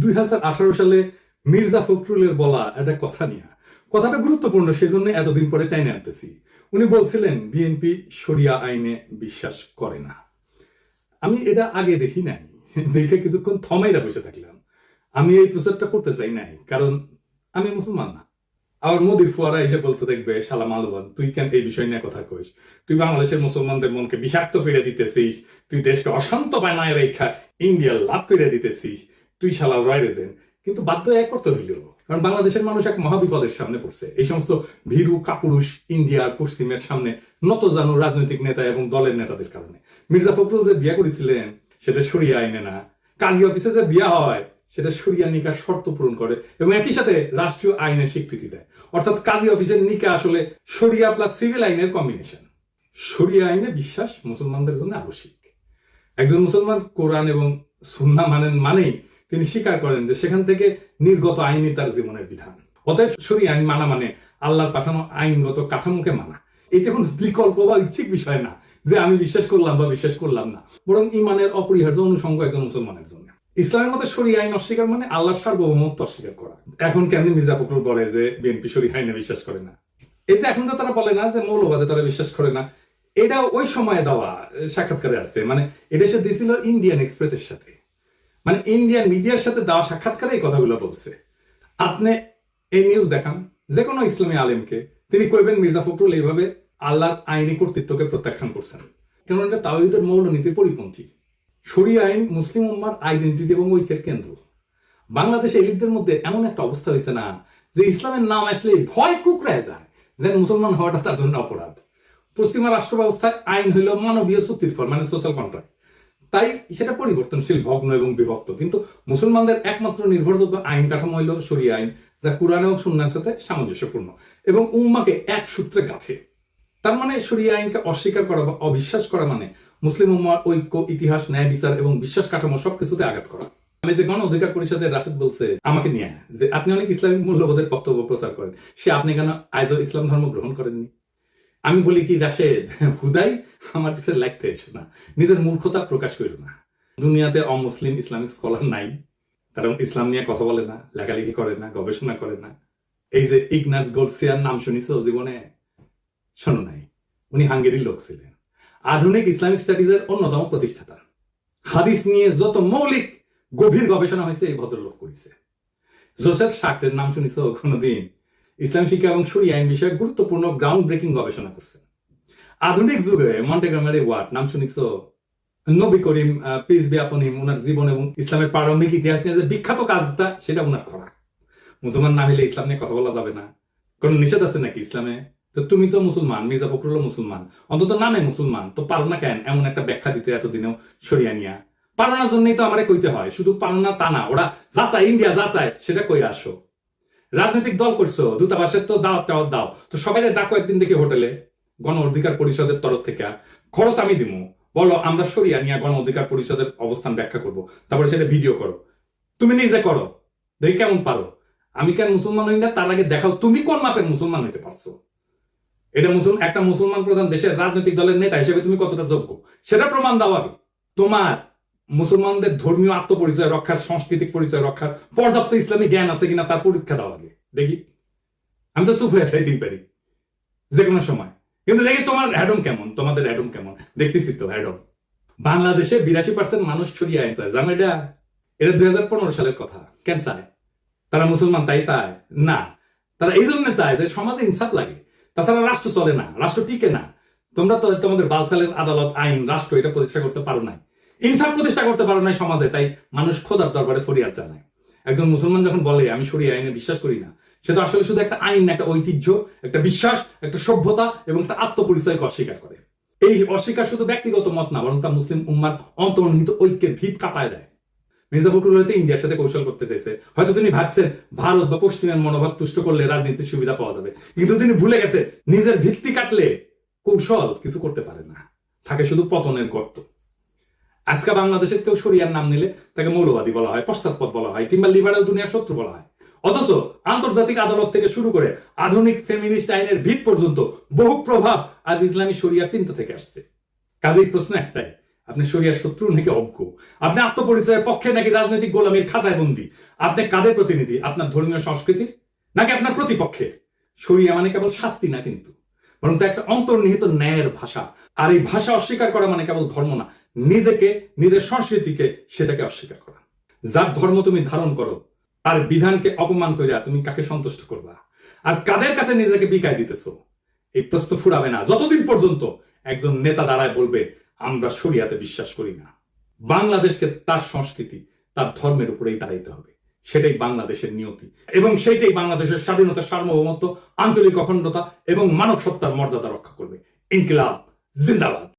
দুই হাজার আঠারো সালে মির্জা ফখরুলের বলা একটা কথা নিয়ে। কথাটা গুরুত্বপূর্ণ সেই জন্য এতদিন পরে টাইনে আনতেছি। উনি বলছিলেন, বিএনপি শরিয়া আইনে বিশ্বাস করে না। আমি এটা আগে দেখি নাই। দেখে কিছুক্ষণ থমাইরা বসে থাকলাম। আমি এই প্রচারটা করতে চাই নাই, কারণ আমি মুসলমান না। আবার মোদির ফুয়ারা এসে বলতে দেখবে সালাম আলবান তুই কেন এই বিষয় নিয়ে কথা কইস? তুই বাংলাদেশের মুসলমানদের মনকে বিষাক্ত করে দিতেছিস, তুই দেশকে অশান্ত বানায় রেখা, ইন্ডিয়া লাভ করে দিতেছিস। তুই শালা রয় রেজেন কিন্তু বাধ্য এক করতে হইল, কারণ বাংলাদেশের মানুষ এক মহাবিপদের সামনে পড়ছে। এই সমস্ত ভীরু, কাপুরুষ ইন্ডিয়ার পশ্চিমের সামনে নত জানু রাজনৈতিক নেতা এবং দলের নেতাদের কারণে। মির্জা ফখরুল যে বিয়া করেছিলেন, সেটা সরিয়া আইনে না। কাজী অফিসে যে বিয়া হয়, সেটা সরিয়া নিকার শর্ত পূরণ করে এবং একই সাথে রাষ্ট্রীয় আইনের স্বীকৃতি দেয়। অর্থাৎ কাজী অফিসের নিকা আসলে সরিয়া প্লাস সিভিল আইনের কম্বিনেশন সরিয়া আইনে বিশ্বাস মুসলমানদের জন্য আবশ্যিক। একজন মুসলমান কোরআন এবং সুন্না মানেন মানেই তিনি স্বীকার করেন যে সেখান থেকে নির্গত আইনই তার জীবনের বিধান। অতএব সরিয়া আইন মানা মানে আল্লাহর পাঠানো আইনগত কাঠামোকে মানা। এটা কোনো বিকল্প বা ইচ্ছিক বিষয় না যে আমি বিশ্বাস করলাম বা বিশ্বাস করলাম না। বরং ইমানের অপরিহার্য অনুষঙ্গ একজন মুসলমানের জন্য ইসলামের মতে সরি আইন অস্বীকার মানে আল্লাহর সার্বভৌমত্ব অস্বীকার করা। এখন কেমনি মির্জা ফখরুল বলে যে বিএনপি সরি আইনে বিশ্বাস করে না। এই যে এখন যে তারা বলে না যে মৌলবাদে তারা বিশ্বাস করে না এটা ওই সময়ে দেওয়া সাক্ষাৎকারে আছে। মানে এটা সে দিয়েছিল ইন্ডিয়ান এক্সপ্রেসের সাথে। মানে ইন্ডিয়ান মিডিয়ার সাথে দেওয়া সাক্ষাৎকারে এই কথাগুলো বলছে। আপনি এই নিউজ দেখান যে কোনো ইসলামী আলেমকে, তিনি কইবেন মির্জা ফখরুল এইভাবে আল্লাহর আইনি কর্তৃত্বকে প্রত্যাখ্যান করছেন। কেন এটা তাওহিদের মৌলনীতির পরিপন্থী। শরিয়া আইন, মুসলিম উম্মার আইডেন্টিটি এবং ঐক্যের কেন্দ্র। বাংলাদেশে এলিটদের মধ্যে এমন একটা অবস্থা হয়েছে না, যে ইসলামের নাম আসলে ভয় কুকড়ায় যায়, যেন মুসলমান হওয়াটা তার জন্য অপরাধ। পশ্চিমা রাষ্ট্র ব্যবস্থায় আইন হইল মানবীয় চুক্তির ফল মানে সোশ্যাল কন্ট্রাক্ট তাই সেটা পরিবর্তনশীল ভগ্ন এবং বিভক্ত। কিন্তু মুসলমানদের একমাত্র নির্ভরযোগ্য আইন কাঠামো হইল শরিয়া আইন, যা কোরআন এবং সুন্নার সাথে সামঞ্জস্যপূর্ণ এবং উম্মাকে এক সূত্রে গাঁথে। তার মানে শরিয়া আইনকে অস্বীকার করা বা অবিশ্বাস করা মানে মুসলিম উম্মার ঐক্য, ইতিহাস, ন্যায়, বিচার এবং বিশ্বাস কাঠামো সবকিছুতে আঘাত করা। আমি যে গণ অধিকার পরিষদের রাশেদ বলছে, আমাকে নিয়ে যে আপনি অনেক ইসলামিক মূল্যবোধের বক্তব্য প্রচার করেন, সে আপনি কেন আজও ইসলাম ধর্ম গ্রহণ করেননি? আমি বলি কি রাশেদ হুদাই আমার পিছনে লাগতে এসো না। নিজের মূর্খতা প্রকাশ করো না। দুনিয়াতে অমুসলিম ইসলামিক স্কলার নাই। তারা ইসলাম নিয়ে কথা বলে না, লেখালেখি করে না, গবেষণা করে না। এই যে ইগনাস গোলসিয়ার নাম শুনিস জীবনে? শোনো নাই, উনি হাঙ্গেরির লোক ছিলেন। আধুনিক ইসলামিক স্টাডিজের অন্যতম প্রতিষ্ঠাতা। হাদিস নিয়ে যত মৌলিক, গভীর গবেষণা হয়েছে, এই ভদ্রলোক করেছে। জোসেফ শাক্টের নাম শুনিস কোনোদিন? ইসলাম শিক্ষা এবং সুরি আইন বিষয়ে গুরুত্বপূর্ণ গ্রাউন্ড ব্রেকিং গবেষণা করছেন। আধুনিক যুগে মন্টেগ্রামের ওয়ার্ড, নাম শুনিস নবী করিম পিস বিয়াপনিম ওনার জীবন এবং ইসলামের প্রারম্ভিক ইতিহাস নিয়ে যে বিখ্যাত কাজটা, সেটা ওনার করা। মুসলমান না হলে ইসলাম নিয়ে কথা বলা যাবে না। কোন নিষেধ আছে নাকি ইসলামে? তো তুমি তো মুসলমান, মির্জা ফখরুল মুসলমান। অন্তত নামে মুসলমান। তো পারো না কেন এমন একটা ব্যাখ্যা দিতে এতদিনেও সরিয়া নিয়া? পারো না জন্যই তো আমারে কইতে হয়। শুধু পারো না তা না, ওরা যা চায়, ইন্ডিয়া যা চায়, সেটা কই আসো। রাজনৈতিক দল করছ, দূতাবাসের তো দাওয়াত টাওয়াত দাও, তো সবাই ডাকো একদিন দেখে হোটেলে, গণ অধিকার পরিষদের তরফ থেকে। খরচ আমি দিমু। বলো, আমরা সরিয়া নিয়ে গণ অধিকার পরিষদের অবস্থান ব্যাখ্যা করব। তারপরে সেটা ভিডিও করো। তুমি নিজে করো। দেখি কেমন পারো। আমি কেন মুসলমান হই না? তার আগে দেখাও তুমি কোন মাপের মুসলমান হইতে পারছ? এটা মুসলমান একটা মুসলমান প্রধান দেশের রাজনৈতিক দলের নেতা হিসেবে তুমি কতটা যোগ্য? সেটা প্রমাণ দাও আগে। তোমার মুসলমানদের ধর্মীয় আত্মপরিচয় রক্ষার সাংস্কৃতিক পরিচয় রক্ষার পর্যাপ্ত ইসলামী জ্ঞান আছে কিনা তার পরীক্ষা দাও আগে দেখি। আমি তো চুপ হয়ে চাইতেই পারি। যে কোনো সময়। কিন্তু দেখি তোমার অ্যাডম কেমন? তোমাদের অ্যাডম কেমন? দেখতেছি তো, অ্যাডম। বাংলাদেশে বিরাশি পার্সেন্ট মানুষ ছড়িয়ে আইন চায়। জানো এটা? এটা দুই হাজার পনেরো সালের কথা। কেন চায়? তারা মুসলমান, তাই চায়? না। তারা এই জন্য চায় যে সমাজে ইনসাফ লাগে। তাছাড়া রাষ্ট্র চলে না। রাষ্ট্র টিকে না। তোমরা তো তোমাদের বালসালের আদালত, আইন, রাষ্ট্র এটা প্রতিষ্ঠা করতে পারো নাই। ইনসাফ প্রতিষ্ঠা করতে পারো নাই সমাজে, তাই মানুষ খোদার দরবারে ফরিয়াদ জানায়। একজন মুসলমান যখন বলে, আমি সরিয়ে আইনে বিশ্বাস করি না, সে তো আসলে শুধু একটা আইন, একটা ঐতিহ্য, একটা বিশ্বাস, একটা সভ্যতা এবং তার আত্মপরিচয়কে অস্বীকার করে। এই অস্বীকার শুধু ব্যক্তিগত মত না, বরং তা মুসলিম উম্মার অন্তর্নিহিত ঐক্যের ভিত কাঁপায় দেয়। মির্জা ফখরুল হয়তো ইন্ডিয়ার সাথে কৌশল করতে চাইছে। হয়তো তিনি ভাবছেন, ভারত বা পশ্চিমের মনোভাব তুষ্ট করলে রাজনীতির সুবিধা পাওয়া যাবে। কিন্তু তিনি ভুলে গেছে, নিজের ভিত্তি কাটলে কৌশল কিছু করতে পারে না। থাকে শুধু পতনের গর্ত। আজকে বাংলাদেশের কেউ সরিয়ার নাম নিলে তাকে মৌলবাদী বলা হয়, পশ্চাৎপদ বলা হয়, কিংবা লিবারাল দুনিয়ার শত্রু বলা হয়। অথচ আন্তর্জাতিক আদালত থেকে শুরু করে আধুনিক ফেমিনিস্ট আইনের ভিত পর্যন্ত বহু প্রভাব আজ ইসলামী শরিয়া চিন্তা থেকে আসছে। কাজেই প্রশ্ন একটাই, আপনি শরিয়ার শত্রু নাকি অজ্ঞ? আপনি আত্মপরিচয়ের পক্ষে নাকি রাজনৈতিক গোলামীর খাঁচায় বন্দি? আপনি কাদের প্রতিনিধি? আপনার ধর্মীয় সংস্কৃতির? নাকি আপনার প্রতিপক্ষের? শরিয়া মানে কেবল শাস্তি না কিন্তু, বরং তা একটা অন্তর্নিহিত ন্যায়ের ভাষা। আর এই ভাষা অস্বীকার করা মানে কেবল ধর্ম না নিজেকে, নিজের সংস্কৃতিকে সেটাকে অস্বীকার করা। যার ধর্ম তুমি ধারণ করো, তার বিধানকে অপমান করিয়া তুমি কাকে সন্তুষ্ট করবা? আর কাদের কাছে নিজেকে বিকায় দিতেছো? এই প্রশ্ন ফুরাবে না। যতদিন পর্যন্ত একজন নেতা দাঁড়ায় বলবে, আমরা শরিয়াতে বিশ্বাস করি না। বাংলাদেশকে তার সংস্কৃতি, তার ধর্মের উপরেই দাঁড়াইতে হবে। সেটাই বাংলাদেশের নিয়তি। এবং সেইটাই বাংলাদেশের স্বাধীনতা, সার্বভৌমত্ব, আঞ্চলিক অখণ্ডতা এবং মানব সত্তার মর্যাদা রক্ষা করবে। ইনকিলাব, জিন্দাবাদ।